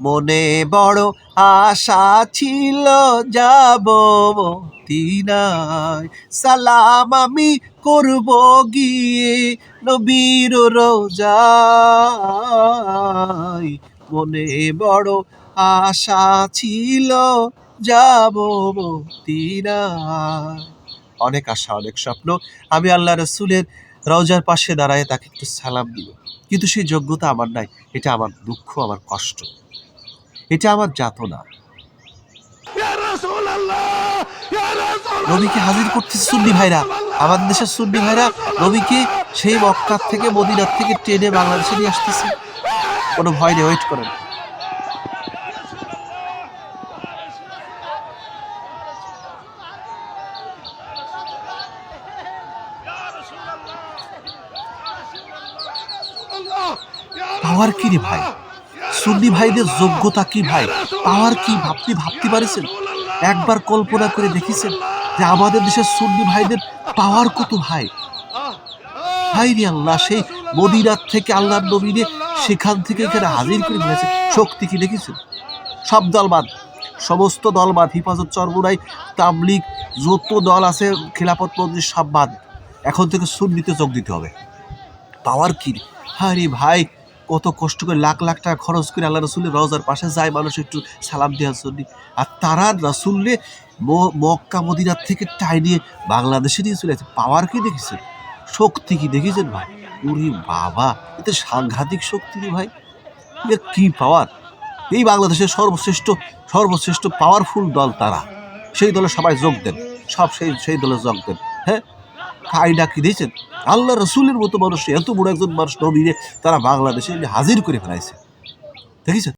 মনে বড় আশা ছিল যাব সালাম আমি করব গিয়ে নবীর রোজায়। মনে বড় আশা ছিল যাব অনেক আশা, অনেক স্বপ্ন। আমি আল্লাহ রসুলের রওজার পাশে দাঁড়ায় তাকে একটু সালাম দিব। কিন্তু সেই যোগ্যতা আমার নাই, এটা আমার দুঃখ, আমার কষ্ট। এটা আমার যাতনা। নবীকে হাজির করতেছে সুন্নি ভাইরা। আমাদের দেশের সুন্নি ভাইরা নবীকে সেই মক্কার থেকে মদিনার থেকে ট্রেনে বাংলাদেশে নিয়ে আসতেছে। কোনো ভয় নেই ওয়েট করেন। পাওয়ার কি রে ভাই? সুন্নি ভাইদের যোগ্যতা কি ভাই? পাওয়ার কি ভাবতে ভাবতে পারেছেন? একবার কল্পনা করে দেখেছেন যে আমাদের দেশের সুন্নি ভাইদের পাওয়ার কত ভাই? ভাই রে আল্লাহ, সেই মদিনার থেকে আল্লাহর নবীনে সেখান থেকে এখানে হাজির করে দিয়েছে। শক্তি কি দেখেছেন? সব দল বাদ সমস্ত দল বাদ হিফাজত চরমুরাই তাবলিগ, যত দল আছে খেলাপথ মন্দির সব বাদ। এখন থেকে সুন্নিতে যোগ দিতে হবে। পাওয়ার কি? হ্যাঁ রে? ভাই কত কষ্ট করে লাখ লাখ টাকা খরচ করে আল্লাহ রসুলের রওজার পাশে যায় মানুষ একটু সালাম দেওয়ার জন্য। আর তারা রসুল্লে মক্কা, মদিনার থেকে টাই নিয়ে বাংলাদেশে নিয়ে চলে আছে পাওয়ার কি দেখেছেন? শক্তি কি দেখেছেন ভাই? ওরে বাবা, এতে সাংঘাতিক শক্তি রে ভাই। এর কি পাওয়ার? এই বাংলাদেশের সর্বশ্রেষ্ঠ সর্বশ্রেষ্ঠ পাওয়ারফুল দল তারা। সেই দলে সবাই যোগ দেন। সব সেই সেই দলে যোগ দেন। হ্যাঁ? কায়দা ডাকি দিয়েছেন আল্লাহ রসুলের মতো মানুষ, এত বড় একজন মানুষ নবীরে তারা বাংলাদেশে হাজির করে ফেলাইছে। দেখেছেন?